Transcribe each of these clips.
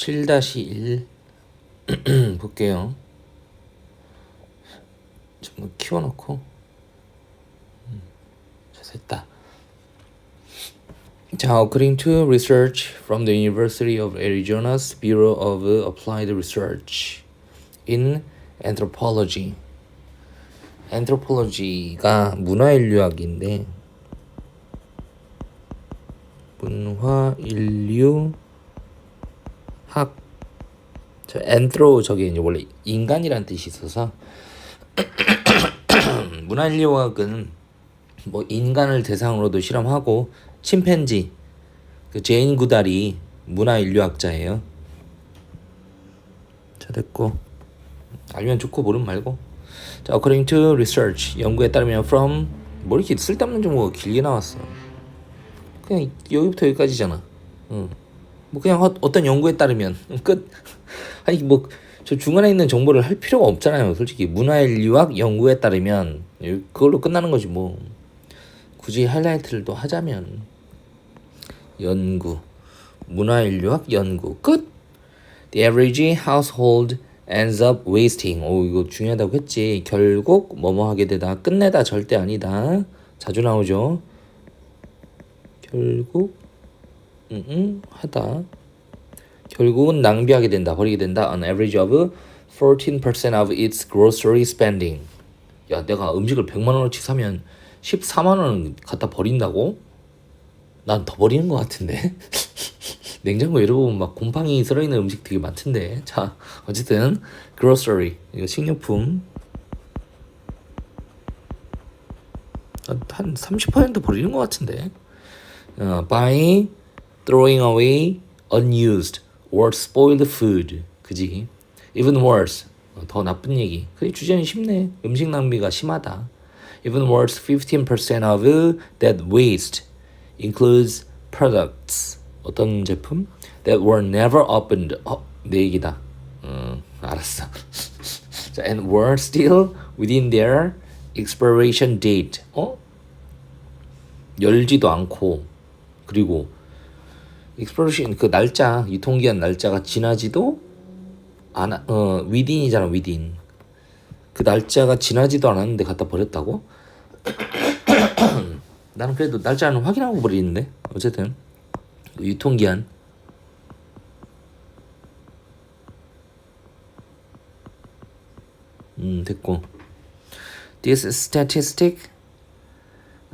7-1 볼게요. 좀 키워놓고 음, 자 됐다. 자, according to research from the University of Arizona's Bureau of Applied Research in Anthropology. anthropology가 문화인류학인데 문화인류 학. 저 anthro 저게 이제 원래 인간이란 뜻이 있어서 문화인류학은 뭐 인간을 대상으로도 실험하고 침팬지 그 제인 구달이 문화인류학자예요. 자 됐고 알면 좋고 모르면 말고 자 according to research 연구에 따르면 from 뭐 이렇게 쓸데없는 정보가 길게 나왔어. 그냥 여기부터 여기까지잖아. 응. 뭐 그냥 어, 어떤 연구에 따르면 끝. 아니 뭐 저 중간에 있는 정보를 할 필요가 없잖아요. 솔직히 문화인류학 연구에 따르면 그걸로 끝나는 거지 뭐. 굳이 하이라이트를 또 하자면 연구 문화인류학 연구 끝. The average household ends up wasting. 오 이거 중요하다고 했지. 결국 뭐뭐 하게 되다. 끝내다 절대 아니다. 자주 나오죠. 결국 음, 하다. 결국은 낭비하게 된다. 버리게 된다. On average of 14% of its grocery spending. 야, 내가 음식을 100만 원어치 사면 14만 원 갖다 버린다고? 난 더 버리는 것 같은데. 냉장고 열어보면 막 곰팡이 들어있는 음식 되게 많던데. 자, 어쨌든 grocery 이거 식료품 한 30% 버리는 것 같은데. 어, by throwing away unused or spoiled food. 그지? Even worse. 어, 더 나쁜 얘기. 그게 주제는 쉽네. 음식 낭비가 심하다. Even worse, 15% of that waste includes products. 어떤 제품? That were never opened. 어, 내 얘기다. 음, 알았어. 자, and were still within their expiration date. 어? 열지도 않고 그리고 expiration 그 날짜 유통기한 날짜가 지나지도 않아 어 within이잖아 within 그 날짜가 지나지도 않았는데 갖다 버렸다고? 나는 그래도 날짜는 확인하고 버리는데 어쨌든 그 유통기한 음 됐고 This statistic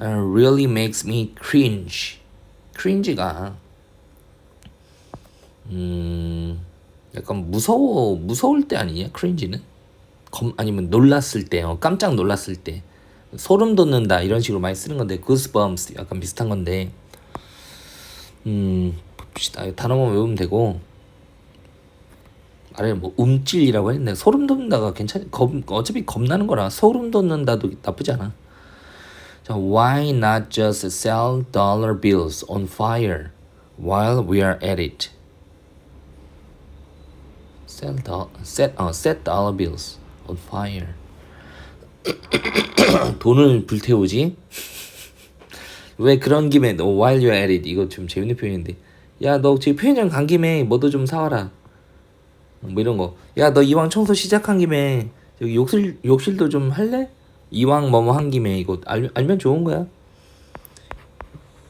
uh, really makes me cringe. cringe가 음 약간 무서워 무서울 때 아니냐 cringe는? 검 아니면 놀랐을 때 어, 깜짝 놀랐을 때. 소름 돋는다 이런 식으로 많이 쓰는 건데 goosebumps 약간 비슷한 건데. 음 봅시다. 단어만 외우면 되고. 아래 뭐 움찔이라고 했는데 소름 돋는다가 괜찮 겁 어차피 겁나는 거라 소름 돋는다도 나쁘지 않아. 자, why not just sell dollar bills on fire while we are at it? Sell do, set 어 set dollar bills on fire. 돈을 불태우지? 왜 그런 김에 너 while you're at it 이거 좀 재밌는 표현인데 야 너 지금 편의점 간 김에 뭐도 좀 사와라 뭐 이런 거. 야, 너 이왕 청소 시작한 김에 여기 욕실 욕실도 좀 할래? 이왕 뭐뭐 한 김에 이거 알, 알면 좋은 거야.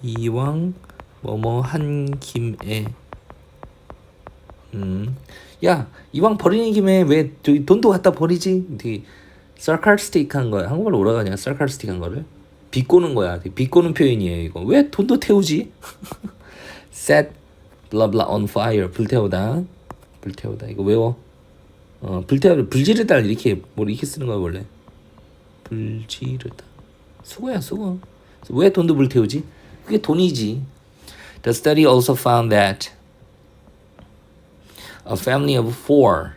이왕 뭐뭐 한 김에 음. 야, 이왕 버리는 김에 왜 저기 돈도 갖다 버리지? 되게 sarcastic한 거야. 한국말로 뭐라 하냐? sarcastic한 거를 비꼬는 거야. 비꼬는 표현이에요, 이거. 왜 돈도 태우지? set blah blah on fire 불태우다. 불태우다 이거 외워 어 불태우다 불지르다 이렇게 뭐 이렇게 쓰는 거야 원래 불지르다 수고야 수고 왜 돈도 불태우지 그게 돈이지 The study also found that a family of four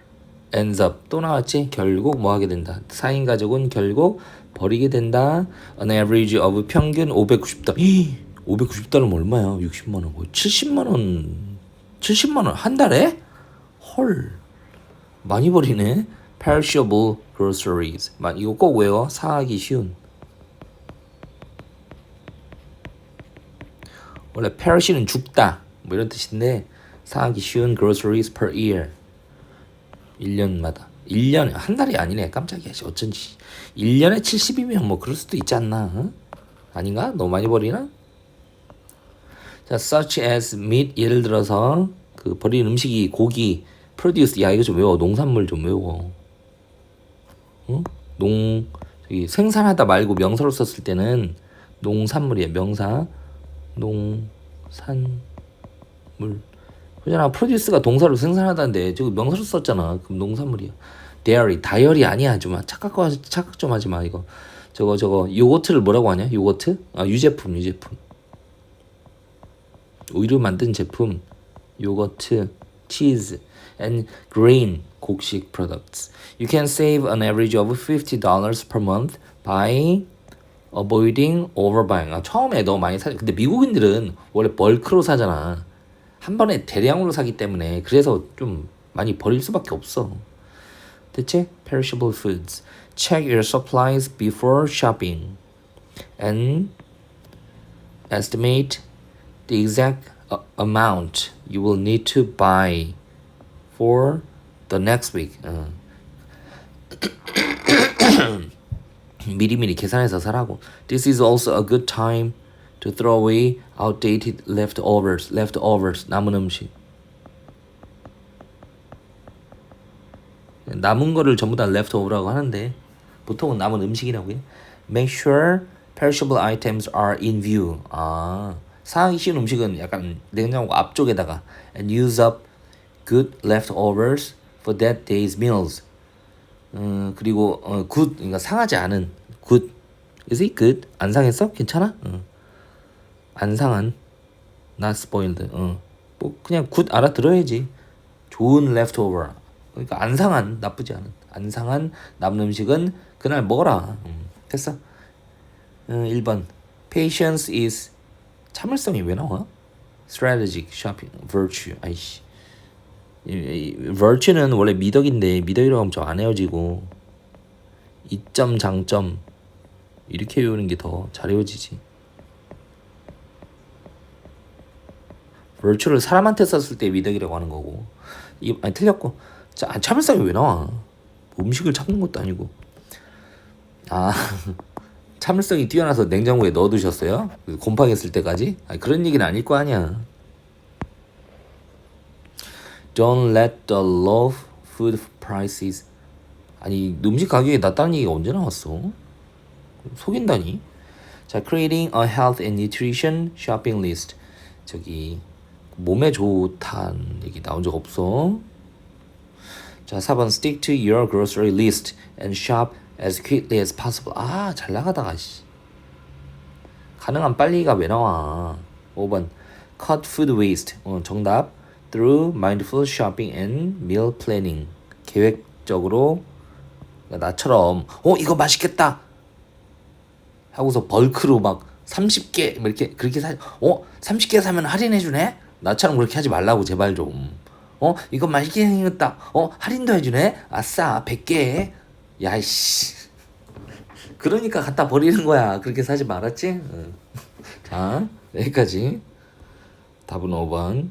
ends up 또 나왔지? 결국 뭐 하게 된다? 4인 가족은 결국 버리게 된다. An average of 평균 590달러 590달러면 얼마야? 60만 원. 거의 70만 원. 70만 원. 한 달에? 헐. 많이 버리네. Perishable groceries. 이거 꼭 외워. 사하기 쉬운. 원래 perish는 죽다. 뭐 이런 뜻인데 사기 쉬운 groceries per year. 1년마다. 1년에 한 달이 아니네. 깜짝이야. 씨. 어쩐지. 1년에 70이면 뭐 그럴 수도 있지 않나? 어? 아닌가? 너무 많이 버리나? 자, such as meat 예를 들어서 그 버린 음식이 고기 produce 야 이거 좀 외워. 농산물 좀 외워. 어? 농 저기 생산하다 말고 명사로 썼을 때는 농산물이야. 명사. 농산물. 그잖아. 프로듀스가 동사로 생산하다는데 저거 명사로 썼잖아. 그럼 농산물이야. dairy, 다이어리 아니야. 좀 착각 착각 좀 하지 마 이거. 저거 저거 요거트를 뭐라고 하냐? 요거트? 아 유제품 유제품. 우유로 만든 제품, 요거트, 치즈, and grain 곡식 products. You can save an average of $50 per month by avoiding overbuying. 아, 처음에 너무 많이 사. 근데 미국인들은 원래 벌크로 사잖아. 한 번에 대량으로 사기 때문에 그래서 좀 많이 버릴 수밖에 없어. 대체 perishable foods. Check your supplies before shopping and estimate the exact uh, amount you will need to buy for the next week. 어. 미리미리 계산해서 사라고. This is also a good time to throw away outdated leftovers. leftovers 남은 음식. 남은 거를 전부 다 leftover라고 하는데 보통은 남은 음식이라고요. Make sure perishable items are in view. 아, 상하기 쉬운 음식은 약간 냉장고 앞쪽에다가 and use up good leftovers for that day's meals. 음, 그리고 어, good 그러니까 상하지 않은 good. Is it good? 안 상했어? 괜찮아? 어. 안 상한 not spoiled. 어. 뭐 그냥 good 알아들어야지. 좋은 leftover. 그러니까 안 상한 나쁘지 않은 안 상한 남은 음식은 그날 먹어라. 음, 됐어. 어, 1번 patience is 참을성이 왜 나와? strategic shopping virtue 아이씨 virtue는 원래 미덕인데 미덕이라고 하면 좀안 헤어지고 이점 장점 이렇게 외우는 게 더 잘 외워지지 virtue를 사람한테 썼을 때 미덕이라고 하는 거고 이 아니 틀렸고 자 아, 참을성이 왜 나와 음식을 참는 것도 아니고 아 참을성이 뛰어나서 냉장고에 넣어두셨어요? 그 곰팡했을 때까지? 아니, 그런 얘기는 아닐 거 아니야. Don't let the low food prices 아니 음식 가격이 낮다는 얘기가 언제 나왔어? 속인다니? 자, creating a health and nutrition shopping list. 저기 몸에 좋다는 얘기 나온 적 없어. 자, 4번 stick to your grocery list and shop as quickly as possible. 아, 잘 나가다가 씨. 가능한 빨리가 왜 나와? 5번 cut food waste. 어, 정답. through mindful shopping and meal planning. 계획적으로 그러니까 나처럼 어, 이거 맛있겠다. 하고서 벌크로 막 30개 뭐 이렇게 그렇게 사 어, 30개 사면 할인해 주네? 나처럼 그렇게 하지 말라고 제발 좀. 어, 이거 맛있게 생겼다. 어, 할인도 해주네? 아싸, 100개. 야이씨. 그러니까 갖다 버리는 거야. 그렇게 사지 말았지? 응. 자, 여기까지. 답은 5번.